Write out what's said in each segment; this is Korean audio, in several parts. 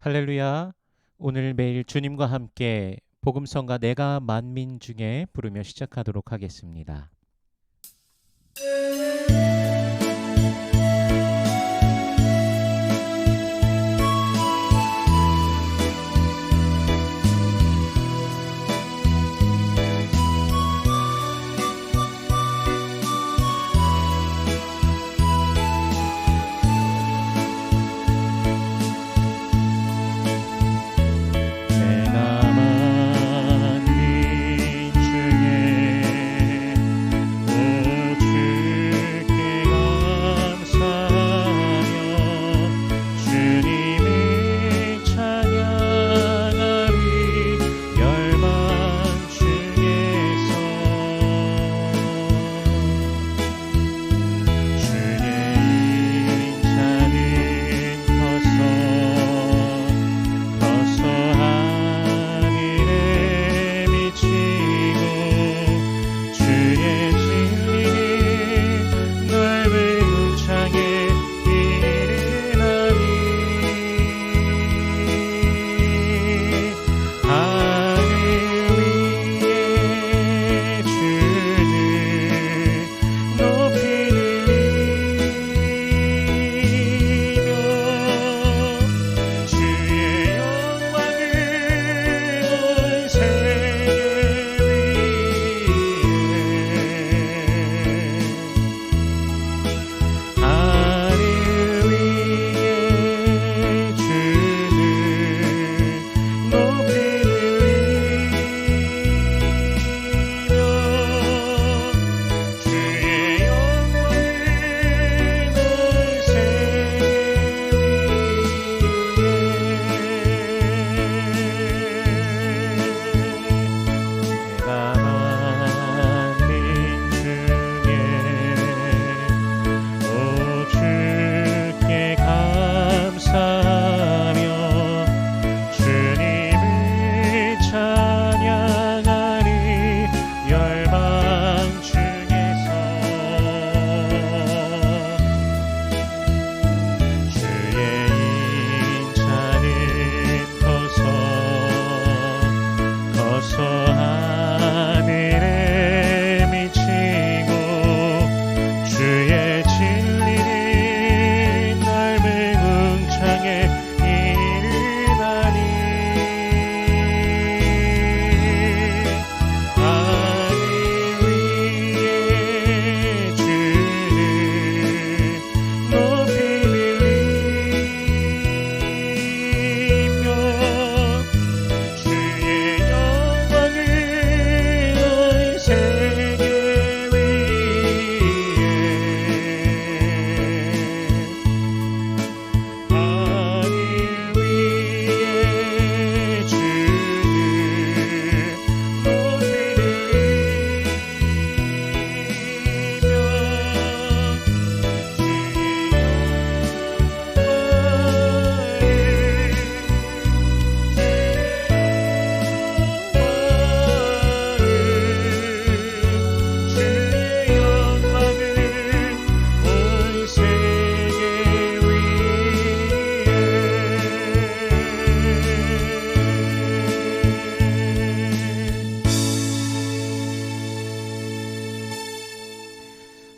할렐루야. 오늘 매일 주님과 함께 복음성가 내가 만민 중에 부르며 시작하도록 하겠습니다.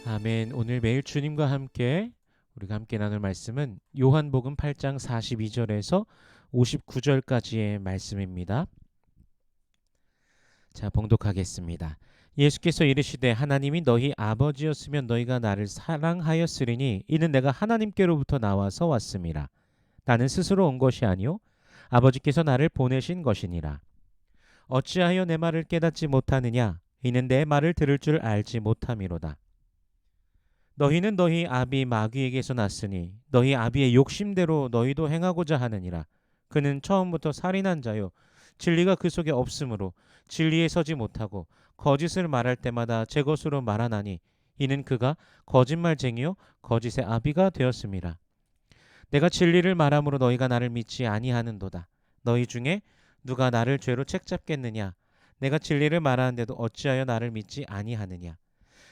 아멘. 오늘 매일 주님과 함께 우리가 함께 나눌 말씀은 요한복음 8장 42절에서 59절까지의 말씀입니다. 자, 봉독하겠습니다. 예수께서 이르시되 하나님이 너희 아버지였으면 너희가 나를 사랑하였으리니 이는 내가 하나님께로부터 나와서 왔음이라. 나는 스스로 온 것이 아니요 아버지께서 나를 보내신 것이니라. 어찌하여 내 말을 깨닫지 못하느냐 이는 내 말을 들을 줄 알지 못함이로다. 너희는 너희 아비 마귀에게서 났으니 너희 아비의 욕심대로 너희도 행하고자 하느니라. 그는 처음부터 살인한 자요 진리가 그 속에 없으므로 진리에 서지 못하고 거짓을 말할 때마다 제 것으로 말하나니 이는 그가 거짓말쟁이요 거짓의 아비가 되었음이라. 내가 진리를 말함으로 너희가 나를 믿지 아니하는도다. 너희 중에 누가 나를 죄로 책잡겠느냐? 내가 진리를 말하는데도 어찌하여 나를 믿지 아니하느냐?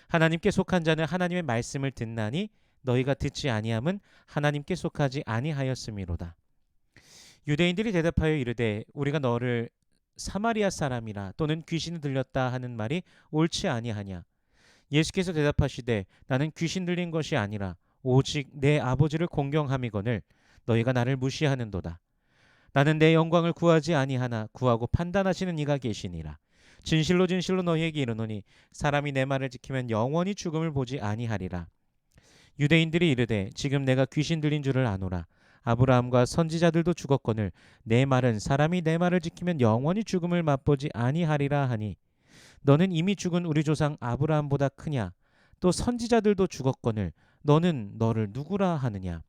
하나님께 속한 자는 하나님의 말씀을 듣나니 너희가 듣지 아니함은 하나님께 속하지 아니하였음이로다. 유대인들이 대답하여 이르되 우리가 너를 사마리아 사람이라 또는 귀신이 들렸다 하는 말이 옳지 아니하냐? 예수께서 대답하시되 나는 귀신 들린 것이 아니라 오직 내 아버지를 공경함이거늘 너희가 나를 무시하는도다. 나는 내 영광을 구하지 아니하나 구하고 판단하시는 이가 계시니라 진실로 진실로 너희에게 이르노니 사람이 내 말을 지키면 영원히 죽음을 보지 아니하리라. 유대인들이 이르되 지금 내가 귀신 들린 줄을 아노라. 아브라함과 선지자들도 죽었거늘 내 말은 사람이 내 말을 지키면 영원히 죽음을 맛보지 아니하리라 하니 너는 이미 죽은 우리 조상 아브라함보다 크냐? 또 선지자들도 죽었거늘 너는 너를 누구라 하느냐?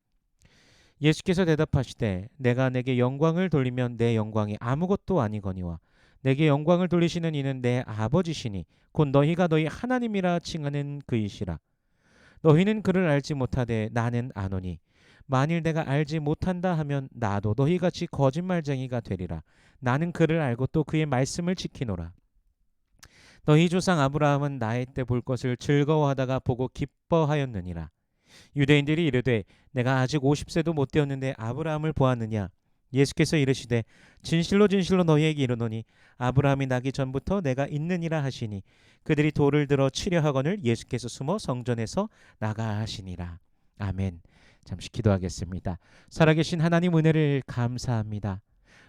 예수께서 대답하시되 내가 내게 영광을 돌리면 내 영광이 아무것도 아니거니와 내게 영광을 돌리시는 이는 내 아버지시니 곧 너희가 너희 하나님이라 칭하는 그이시라. 너희는 그를 알지 못하되 나는 아노니 만일 내가 알지 못한다 하면 나도 너희 같이 거짓말쟁이가 되리라. 나는 그를 알고 또 그의 말씀을 지키노라. 너희 조상 아브라함은 나의 때 볼 것을 즐거워하다가 보고 기뻐하였느니라. 유대인들이 이르되 내가 아직 50세도 못 되었는데 아브라함을 보았느냐 예수께서 이르시되 진실로 진실로 너희에게 이르노니 아브라함이 나기 전부터 내가 있느니라 하시니 그들이 돌을 들어 치려 하거늘 예수께서 숨어 성전에서 나가시니라. 아멘. 잠시 기도하겠습니다. 살아계신 하나님 은혜를 감사합니다.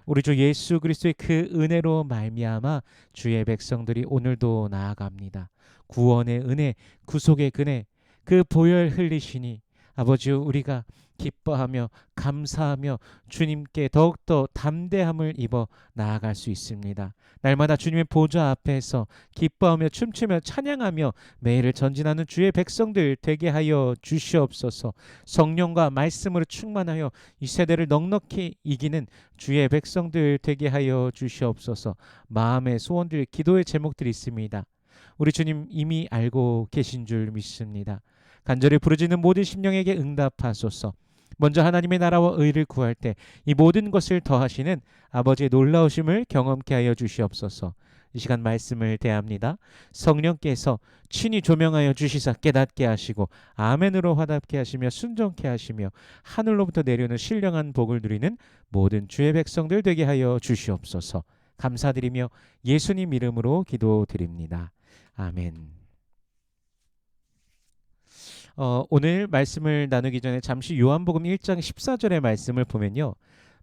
우리 주 예수 그리스도의 그 은혜로 말미암아 주의 백성들이 오늘도 나아갑니다. 구원의 은혜 구속의 은혜 그 보혈 흘리시니 아버지 우리가 기뻐하며 감사하며 주님께 더욱더 담대함을 입어 나아갈 수 있습니다. 날마다 주님의 보좌 앞에서 기뻐하며 춤추며 찬양하며 매일을 전진하는 주의 백성들 되게 하여 주시옵소서. 성령과 말씀으로 충만하여 이 세대를 넉넉히 이기는 주의 백성들 되게 하여 주시옵소서. 마음의 소원들, 기도의 제목들이 있습니다. 우리 주님 이미 알고 계신 줄 믿습니다. 간절히 부르짖는 모든 심령에게 응답하소서. 먼저 하나님의 나라와 의를 구할 때 이 모든 것을 더하시는 아버지의 놀라우심을 경험케 하여 주시옵소서. 이 시간 말씀을 대합니다. 성령께서 친히 조명하여 주시사 깨닫게 하시고 아멘으로 화답게 하시며 순종케 하시며 하늘로부터 내려오는 신령한 복을 누리는 모든 주의 백성들 되게 하여 주시옵소서. 감사드리며 예수님 이름으로 기도드립니다. 아멘. 어, 오늘 말씀을 나누기 전에 잠시 요한복음 1장 14절의 말씀을 보면요.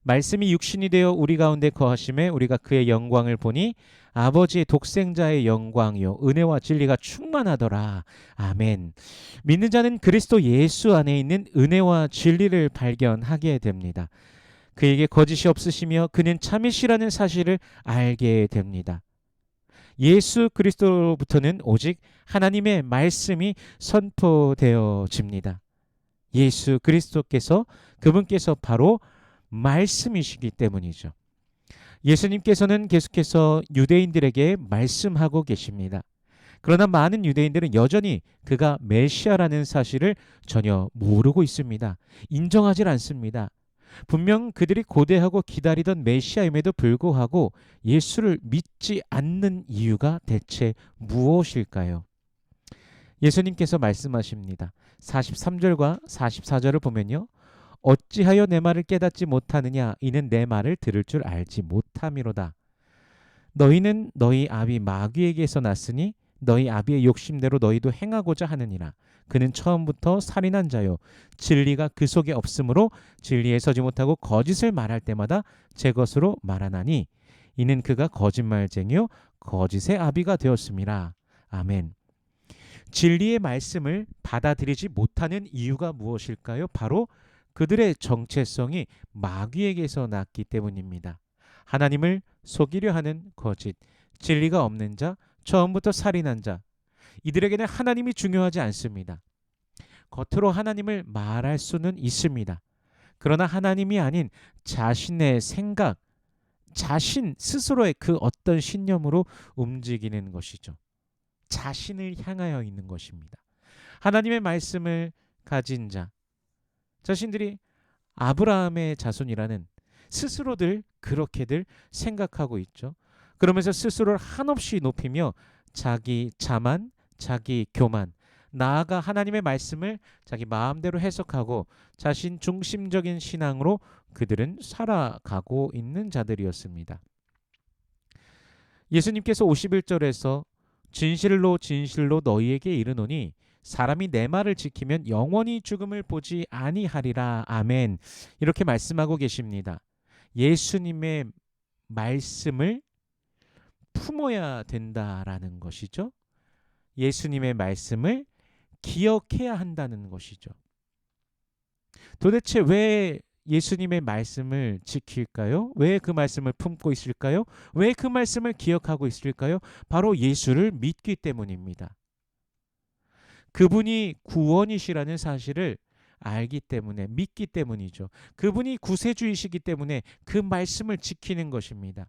말씀이 육신이 되어 우리 가운데 거하심에 우리가 그의 영광을 보니 아버지의 독생자의 영광이요 은혜와 진리가 충만하더라. 아멘. 믿는 자는 그리스도 예수 안에 있는 은혜와 진리를 발견하게 됩니다. 그에게 거짓이 없으시며 그는 참이시라는 사실을 알게 됩니다. 예수 그리스도로부터는 오직 하나님의 말씀이 선포되어집니다. 예수 그리스도께서 그분께서 바로 말씀이시기 때문이죠. 예수님께서는 계속해서 유대인들에게 말씀하고 계십니다. 그러나 많은 유대인들은 여전히 그가 메시아라는 사실을 전혀 모르고 있습니다. 인정하지 않습니다. 분명 그들이 고대하고 기다리던 메시아임에도 불구하고 예수를 믿지 않는 이유가 대체 무엇일까요? 예수님께서 말씀하십니다. 43절과 44절을 보면요. 어찌하여 내 말을 깨닫지 못하느냐 이는 내 말을 들을 줄 알지 못함이로다. 너희는 너희 아비 마귀에게서 났으니 너희 아비의 욕심대로 너희도 행하고자 하느니라. 그는 처음부터 살인한 자요 진리가 그 속에 없으므로 진리에 서지 못하고 거짓을 말할 때마다 제 것으로 말하나니 이는 그가 거짓말쟁이요 거짓의 아비가 되었습니다. 아멘. 진리의 말씀을 받아들이지 못하는 이유가 무엇일까요? 바로 그들의 정체성이 마귀에게서 났기 때문입니다. 하나님을 속이려 하는 거짓, 진리가 없는 자, 처음부터 살인한 자, 이들에게는 하나님이 중요하지 않습니다. 겉으로 하나님을 말할 수는 있습니다. 그러나 하나님이 아닌 자신의 생각, 자신 스스로의 그 어떤 신념으로 움직이는 것이죠. 자신을 향하여 있는 것입니다. 하나님의 말씀을 가진 자, 자신들이 아브라함의 자손이라는 스스로들 그렇게들 생각하고 있죠. 그러면서 스스로를 한없이 높이며 자기 자만, 자기 교만, 나아가 하나님의 말씀을 자기 마음대로 해석하고 자신 중심적인 신앙으로 그들은 살아가고 있는 자들이었습니다. 예수님께서 51절에서 진실로 진실로 너희에게 이르노니 사람이 내 말을 지키면 영원히 죽음을 보지 아니하리라. 아멘. 이렇게 말씀하고 계십니다. 예수님의 말씀을 품어야 된다라는 것이죠. 예수님의 말씀을 기억해야 한다는 것이죠. 도대체 왜 예수님의 말씀을 지킬까요? 왜 그 말씀을 품고 있을까요? 왜 그 말씀을 기억하고 있을까요? 바로 예수를 믿기 때문입니다. 그분이 구원이시라는 사실을 알기 때문에 믿기 때문이죠. 그분이 구세주이시기 때문에 그 말씀을 지키는 것입니다.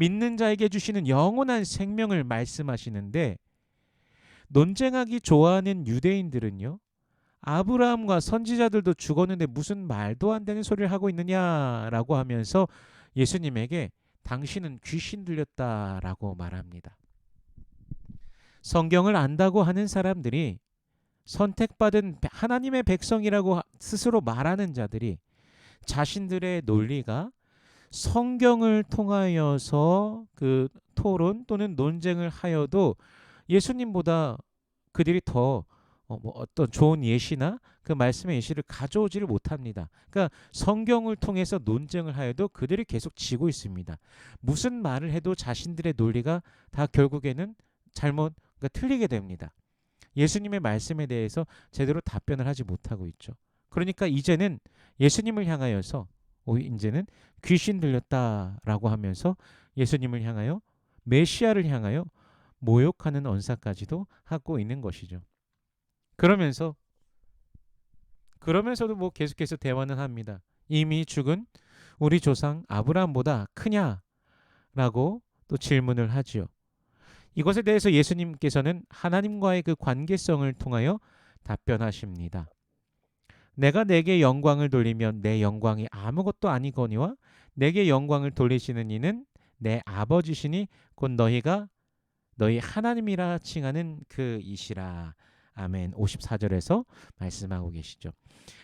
믿는 자에게 주시는 영원한 생명을 말씀하시는데 논쟁하기 좋아하는 유대인들은요. 아브라함과 선지자들도 죽었는데 무슨 말도 안 되는 소리를 하고 있느냐라고 하면서 예수님에게 당신은 귀신 들렸다라고 말합니다. 성경을 안다고 하는 사람들이 선택받은 하나님의 백성이라고 스스로 말하는 자들이 자신들의 논리가 성경을 통하여서 그 토론 또는 논쟁을 하여도 예수님보다 그들이 더 어, 뭐 어떤 좋은 예시나 그 말씀의 예시를 가져오지를 못합니다. 그러니까 성경을 통해서 논쟁을 하여도 그들이 계속 지고 있습니다. 무슨 말을 해도 자신들의 논리가 다 결국에는 잘못 그러니까 틀리게 됩니다. 예수님의 말씀에 대해서 제대로 답변을 하지 못하고 있죠. 그러니까 이제는 예수님을 향하여서 오, 이제는 귀신 들렸다라고 하면서 예수님을 향하여 메시아를 향하여 모욕하는 언사까지도 하고 있는 것이죠. 그러면서 그러면서도 뭐 계속해서 대화는 합니다. 이미 죽은 우리 조상 아브라함보다 크냐라고 또 질문을 하지요. 이것에 대해서 예수님께서는 하나님과의 그 관계성을 통하여 답변하십니다. 내가 내게 영광을 돌리면 내 영광이 아무것도 아니거니와 내게 영광을 돌리시는 이는 내 아버지시니 곧 너희가 너희 하나님이라 칭하는 그 이시라. 아멘. 54절에서 말씀하고 계시죠.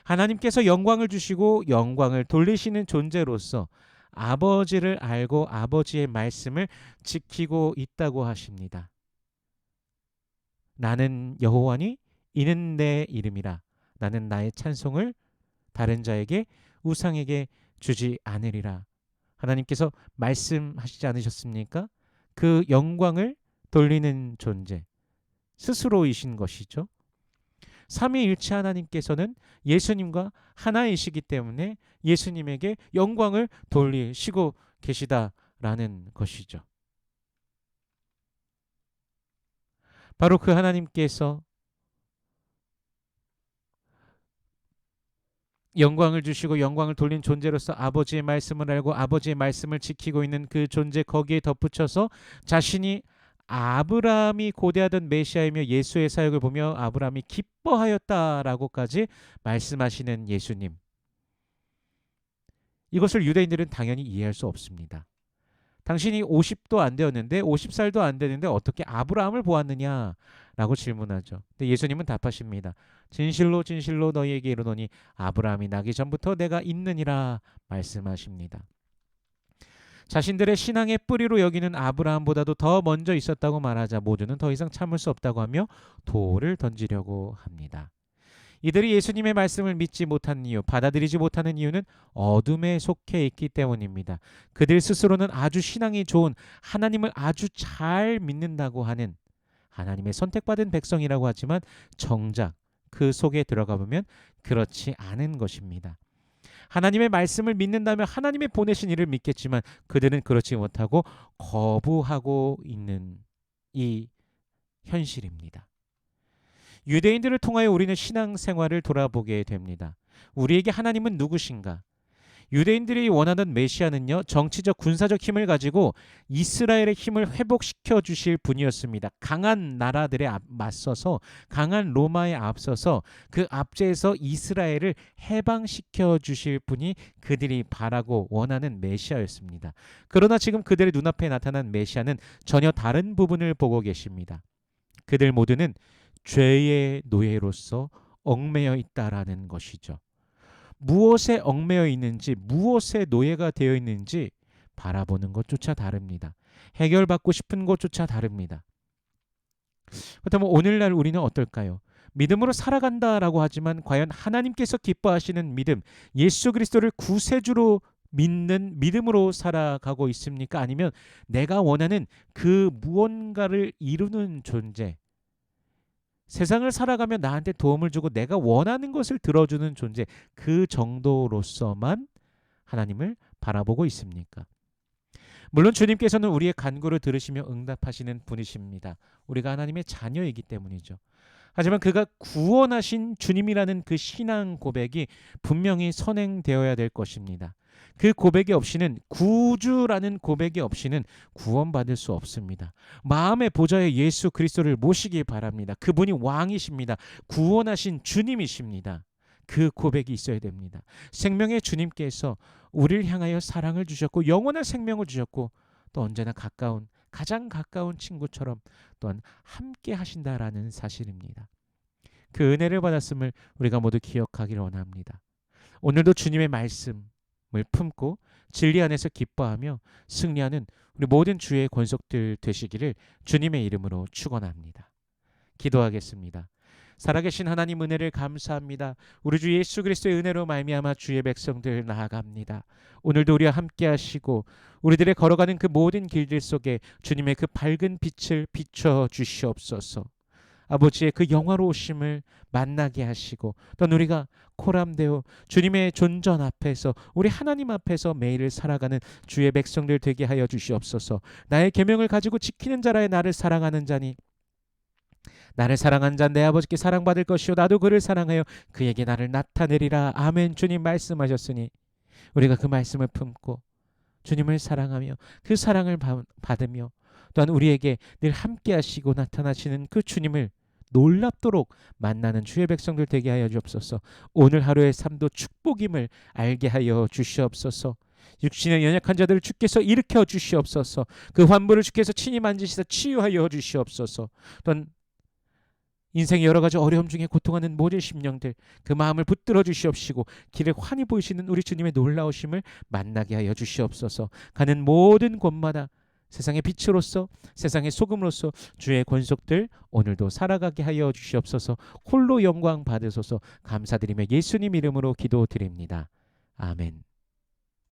하나님께서 영광을 주시고 영광을 돌리시는 존재로서 아버지를 알고 아버지의 말씀을 지키고 있다고 하십니다. 나는 여호와니 이는 내 이름이라. 나는 나의 찬송을 다른 자에게 우상에게 주지 않으리라. 하나님께서 말씀하시지 않으셨습니까? 그 영광을 돌리는 존재 스스로이신 것이죠. 삼위일체 하나님께서는 예수님과 하나이시기 때문에 예수님에게 영광을 돌리시고 계시다라는 것이죠. 바로 그 하나님께서 영광을 주시고 영광을 돌린 존재로서 아버지의 말씀을 알고 아버지의 말씀을 지키고 있는 그 존재 거기에 덧붙여서 자신이 아브라함이 고대하던 메시아이며 예수의 사역을 보며 아브라함이 기뻐하였다라고까지 말씀하시는 예수님. 이것을 유대인들은 당연히 이해할 수 없습니다. 당신이 50도 안 되었는데 50살도 안 되는데 어떻게 아브라함을 보았느냐라고 질문하죠. 근데 예수님은 답하십니다. 진실로 진실로 너희에게 이르노니 아브라함이 나기 전부터 내가 있느니라 말씀하십니다. 자신들의 신앙의 뿌리로 여기는 아브라함보다도 더 먼저 있었다고 말하자 모두는 더 이상 참을 수 없다고 하며 돌을 던지려고 합니다. 이들이 예수님의 말씀을 믿지 못한 이유, 받아들이지 못하는 이유는 어둠에 속해 있기 때문입니다. 그들 스스로는 아주 신앙이 좋은 하나님을 아주 잘 믿는다고 하는 하나님의 선택받은 백성이라고 하지만 정작 그 속에 들어가 보면 그렇지 않은 것입니다. 하나님의 말씀을 믿는다면 하나님의 보내신 이를 믿겠지만 그들은 그렇지 못하고 거부하고 있는 이 현실입니다. 유대인들을 통하여 우리는 신앙생활을 돌아보게 됩니다. 우리에게 하나님은 누구신가? 유대인들이 원하는 메시아는요 정치적 군사적 힘을 가지고 이스라엘의 힘을 회복시켜 주실 분이었습니다. 강한 나라들에 맞서서 강한 로마에 앞서서 그 앞제에서 이스라엘을 해방시켜 주실 분이 그들이 바라고 원하는 메시아였습니다. 그러나 지금 그들의 눈앞에 나타난 메시아는 전혀 다른 부분을 보고 계십니다. 그들 모두는 죄의 노예로서 얽매여 있다라는 것이죠. 무엇에 얽매여 있는지, 무엇에 노예가 되어 있는지 바라보는 것조차 다릅니다. 해결받고 싶은 것조차 다릅니다. 그렇다면 오늘날 우리는 어떨까요? 믿음으로 살아간다라고 하지만 과연 하나님께서 기뻐하시는 믿음, 예수 그리스도를 구세주로 믿는 믿음으로 살아가고 있습니까? 아니면 내가 원하는 그 무언가를 이루는 존재, 세상을 살아가며 나한테 도움을 주고 내가 원하는 것을 들어주는 존재, 그 정도로서만 하나님을 바라보고 있습니까? 물론 주님께서는 우리의 간구를 들으시며 응답하시는 분이십니다. 우리가 하나님의 자녀이기 때문이죠. 하지만 그가 구원하신 주님이라는 그 신앙 고백이 분명히 선행되어야 될 것입니다. 그 고백이 없이는 구주라는 고백이 없이는 구원받을 수 없습니다. 마음의 보좌에 예수 그리스도를 모시기 바랍니다. 그분이 왕이십니다. 구원하신 주님이십니다. 그 고백이 있어야 됩니다. 생명의 주님께서 우리를 향하여 사랑을 주셨고 영원한 생명을 주셨고 또 언제나 가까운 가장 가까운 친구처럼 또한 함께 하신다라는 사실입니다. 그 은혜를 받았음을 우리가 모두 기억하기를 원합니다. 오늘도 주님의 말씀을 품고 진리 안에서 기뻐하며 승리하는 우리 모든 주의 권속들 되시기를 주님의 이름으로 축원합니다. 기도하겠습니다. 살아계신 하나님 은혜를 감사합니다. 우리 주 예수 그리스도의 은혜로 말미암아 주의 백성들 나아갑니다. 오늘도 우리와 함께 하시고 우리들의 걸어가는 그 모든 길들 속에 주님의 그 밝은 빛을 비춰 주시옵소서. 아버지의 그 영화로우심을 만나게 하시고 또 우리가 코람되어 주님의 존전 앞에서 우리 하나님 앞에서 매일을 살아가는 주의 백성들 되게 하여 주시옵소서. 나의 계명을 가지고 지키는 자라에 나를 사랑하는 자니 나를 사랑한 자내 아버지께 사랑받을 것이요. 나도 그를 사랑하여 그에게 나를 나타내리라. 아멘. 주님 말씀하셨으니 우리가 그 말씀을 품고 주님을 사랑하며 그 사랑을 받으며 또한 우리에게 늘 함께 하시고 나타나시는 그 주님을 놀랍도록 만나는 주의 백성들 되게 하여 주옵소서. 오늘 하루의 삶도 축복임을 알게 하여 주시옵소서. 육신의 연약한 자들을 주께서 일으켜 주시옵소서. 그 환부를 주께서 친히 만지시사 치유하여 주시옵소서. 또한 인생의 여러 가지 어려움 중에 고통하는 모든 심령들 그 마음을 붙들어 주시옵시고 길을 환히 보이시는 우리 주님의 놀라우심을 만나게 하여 주시옵소서. 가는 모든 곳마다 세상의 빛으로서 세상의 소금으로서 주의 권속들 오늘도 살아가게 하여 주시옵소서. 홀로 영광 받으소서. 감사드리며 예수님 이름으로 기도드립니다. 아멘.